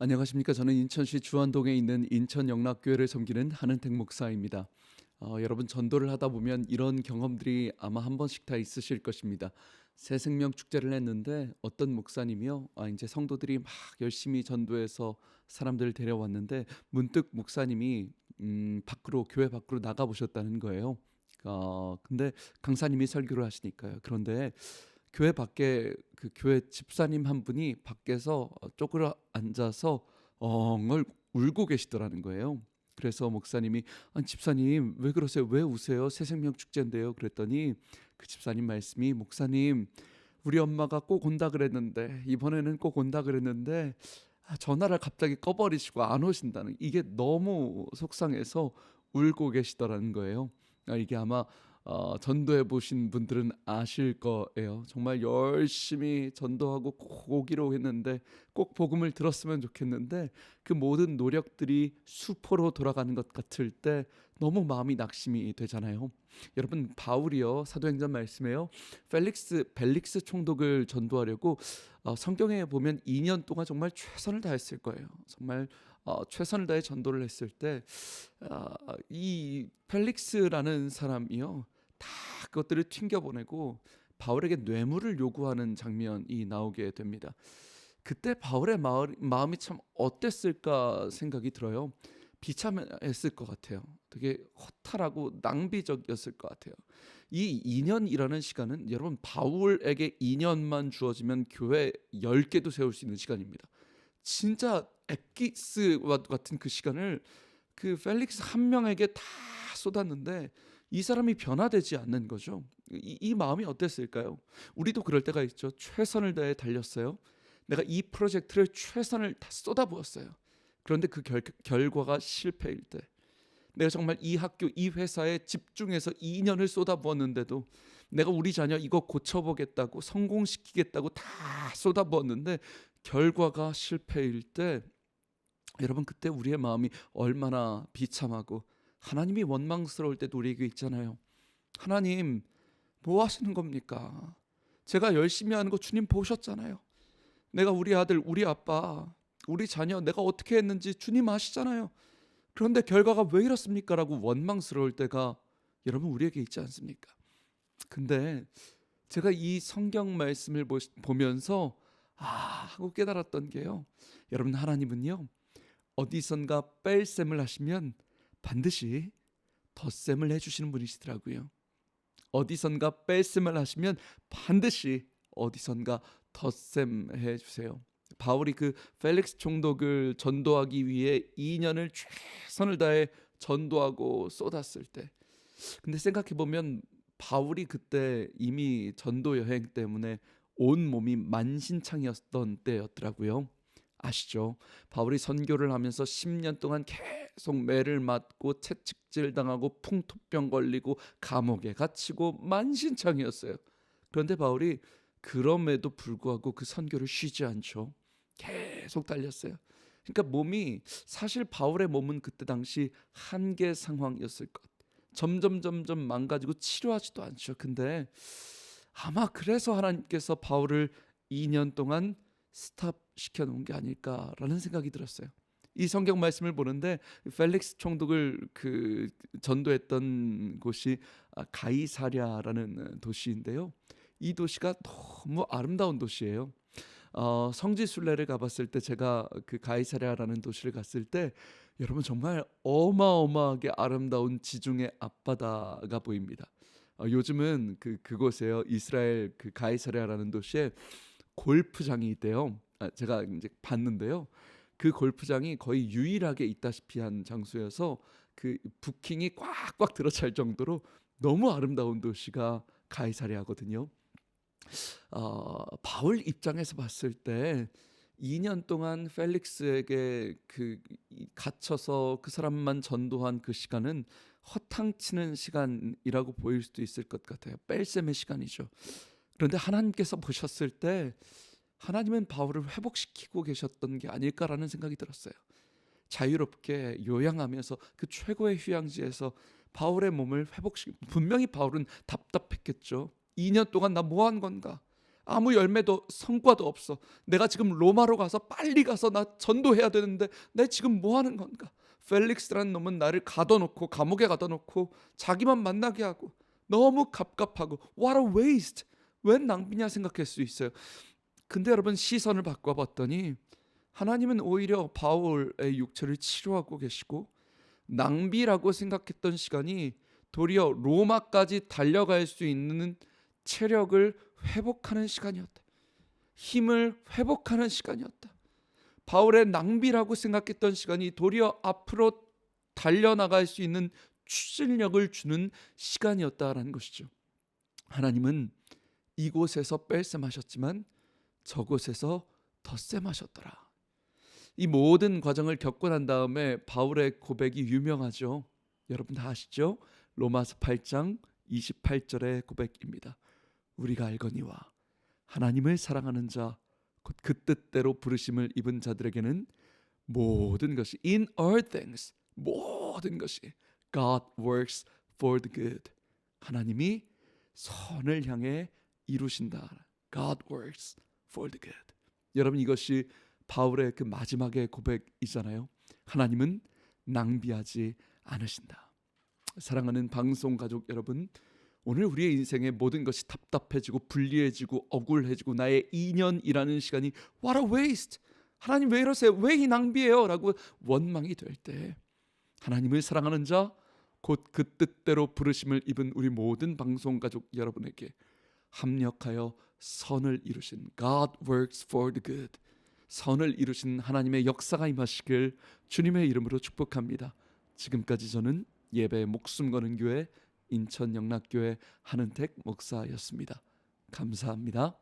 안녕하십니까. 저는 인천시 주안동에 있는 인천 영락교회를 섬기는 한은택 목사입니다. 어, 여러분 전도를 하다 보면 이런 경험들이 아마 한 번씩 다 있으실 것입니다. 새 생명 축제를 했는데 어떤 목사님이요, 아 이제 성도들이 막 열심히 전도해서 사람들을 데려왔는데 문득 목사님이 음, 밖으로 교회 밖으로 나가 보셨다는 거예요. 어, 근데 강사님이 설교를 하시니까요. 그런데 교회 밖에 그 교회 집사님 한 분이 밖에서 어, 쪼그려 앉아서 엉을 울고 계시더라는 거예요. 그래서 목사님이 아니 집사님 왜 그러세요? 왜 우세요? 새 생명 축제인데요. 그랬더니 그 집사님 말씀이 목사님 우리 엄마가 꼭 온다 그랬는데 이번에는 꼭 온다 그랬는데 아, 전화를 갑자기 꺼버리시고 안 오신다는 이게 너무 속상해서 울고 계시더라는 거예요. 아, 이게 아마 어, 전도해 보신 분들은 아실 거예요. 정말 열심히 전도하고 꼭 오기로 했는데 꼭 복음을 들었으면 좋겠는데 그 모든 노력들이 수포로 돌아가는 것 같을 때 너무 마음이 낙심이 되잖아요. 여러분 바울이요 사도행전 말씀에요 펠릭스 벨릭스 총독을 전도하려고 어, 성경에 보면 2년 동안 정말 최선을 다했을 거예요. 정말 어, 최선을 다해 전도를 했을 때이 펠릭스라는 사람이요 다 그것들을 튕겨 보내고 바울에게 뇌물을 요구하는 장면이 나오게 됩니다. 그때 바울의 마음이 참 어땠을까 생각이 들어요. 비참했을 것 같아요. 되게 허탈하고 낭비적이었을 것 같아요. 이 2년이라는 시간은 여러분 바울에게 2년만 주어지면 교회 10개도 세울 수 있는 시간입니다. 진짜 엑기스와 같은 그 시간을 그 펠릭스 한 명에게 다 쏟았는데 이 사람이 변화되지 않는 거죠. 이, 이 마음이 어땠을까요? 우리도 그럴 때가 있죠. 최선을 다해 달렸어요. 내가 이 프로젝트를 최선을 다 쏟아부었어요. 그런데 그 결, 결과가 실패일 때 내가 정말 이 학교 이 회사에 집중해서 2년을 쏟아부었는데도 내가 우리 자녀 이거 고쳐보겠다고 성공시키겠다고 다 쏟아부었는데 결과가 실패일 때 여러분 그때 우리의 마음이 얼마나 비참하고 하나님이 원망스러울 때도 우리에게 있잖아요. 하나님 뭐 하시는 겁니까? 제가 열심히 하는 거 주님 보셨잖아요. 내가 우리 아들, 우리 아빠, 우리 자녀 내가 어떻게 했는지 주님 아시잖아요. 그런데 결과가 왜 이렇습니까? 라고 원망스러울 때가 여러분 우리에게 있지 않습니까? 근데 제가 이 성경 말씀을 보면서 아 하고 깨달았던 게요. 여러분 하나님은요. 어디선가 뺄셈을 하시면 반드시 덧셈을 해주시는 분이시더라고요. 어디선가 뺄셈을 하시면 반드시 어디선가 덧셈 해주세요. 바울이 그 펠릭스 총독을 전도하기 위해 2년을 최선을 다해 전도하고 쏟았을 때 근데 생각해 보면 바울이 그때 이미 전도 여행 때문에 온 몸이 만신창이었던 때였더라고요. 아시죠? 바울이 선교를 하면서 10년 동안 계속 매를 맞고 채찍질 당하고 풍토병 걸리고 감옥에 갇히고 만신창이었어요. 그런데 바울이 그럼에도 불구하고 그 선교를 쉬지 않죠. 계속 달렸어요. 그러니까 몸이 사실 바울의 몸은 그때 당시 한계 상황이었을 것. 점점 점점 망가지고 치료하지도 않죠. 근데 아마 그래서 하나님께서 바울을 2년 동안 스탑 시켜 놓은 게 아닐까라는 생각이 들었어요. 이 성경 말씀을 보는데 펠릭스 총독을 그 전도했던 곳이 아, 가이사랴라는 도시인데요. 이 도시가 너무 아름다운 도시예요. 어, 성지 순례를 가봤을 때 제가 그 가이사랴라는 도시를 갔을 때 여러분 정말 어마어마하게 아름다운 지중해 앞바다가 보입니다. 어, 요즘은 그 그곳에요 이스라엘 그 가이사랴라는 도시에 골프장이 있대요. 아, 제가 이제 봤는데요. 그 골프장이 거의 유일하게 있다시피 한 장소여서 그 부킹이 꽉꽉 들어찰 정도로 너무 아름다운 도시가 가이사랴거든요. 어, 바울 입장에서 봤을 때 2년 동안 펠릭스에게 그 갇혀서 그 사람만 전도한 그 시간은 허탕치는 시간이라고 보일 수도 있을 것 같아요. 뺄셈의 시간이죠. 그런데 하나님께서 보셨을 때 하나님은 바울을 회복시키고 계셨던 게 아닐까라는 생각이 들었어요. 자유롭게 요양하면서 그 최고의 휴양지에서 바울의 몸을 회복시키 분명히 바울은 답답했겠죠. 2년 동안 나 뭐 한 건가? 아무 열매도 성과도 없어. 내가 지금 로마로 가서 빨리 가서 나 전도해야 되는데 내 지금 뭐 하는 건가? 펠릭스라는 놈은 나를 가둬놓고 감옥에 가둬놓고 자기만 만나게 하고 너무 갑갑하고 what a waste. 웬 낭비냐 생각할 수 있어요. 근데 여러분 시선을 바꿔봤더니 하나님은 오히려 바울의 육체를 치료하고 계시고 낭비라고 생각했던 시간이 도리어 로마까지 달려갈 수 있는 체력을 회복하는 시간이었다. 힘을 회복하는 시간이었다. 바울의 낭비라고 생각했던 시간이 도리어 앞으로 달려나갈 수 있는 추진력을 주는 시간이었다라는 것이죠. 하나님은 이곳에서 뺄셈하셨지만 저곳에서 덧셈하셨더라. 이 모든 과정을 겪고 난 다음에 바울의 고백이 유명하죠. 여러분 다 아시죠? 로마서 8장 28절의 고백입니다. 우리가 알거니와 하나님을 사랑하는 자 곧 그 뜻대로 부르심을 입은 자들에게는 모든 것이 in all things 모든 것이 God works for the good 하나님이 선을 향해 이루신다. God works for the good. 여러분 이것이 바울의 그 마지막의 고백이잖아요. 하나님은 낭비하지 않으신다. 사랑하는 방송 가족 여러분, 오늘 우리의 인생의 모든 것이 답답해지고 불리해지고 억울해지고 나의 2년이라는 시간이 what a waste. 하나님 왜 이러세요? 왜 이 낭비해요? 라고 원망이 될 때 하나님을 사랑하는 자 곧 그 뜻대로 부르심을 입은 우리 모든 방송 가족 여러분에게 합력하여 선을 이루신 God works for the good 선을 이루신 하나님의 역사가 임하시길 주님의 이름으로 축복합니다. 지금까지 저는 예배 목숨 거는 교회 인천 영락교회 한은택 목사였습니다. 감사합니다.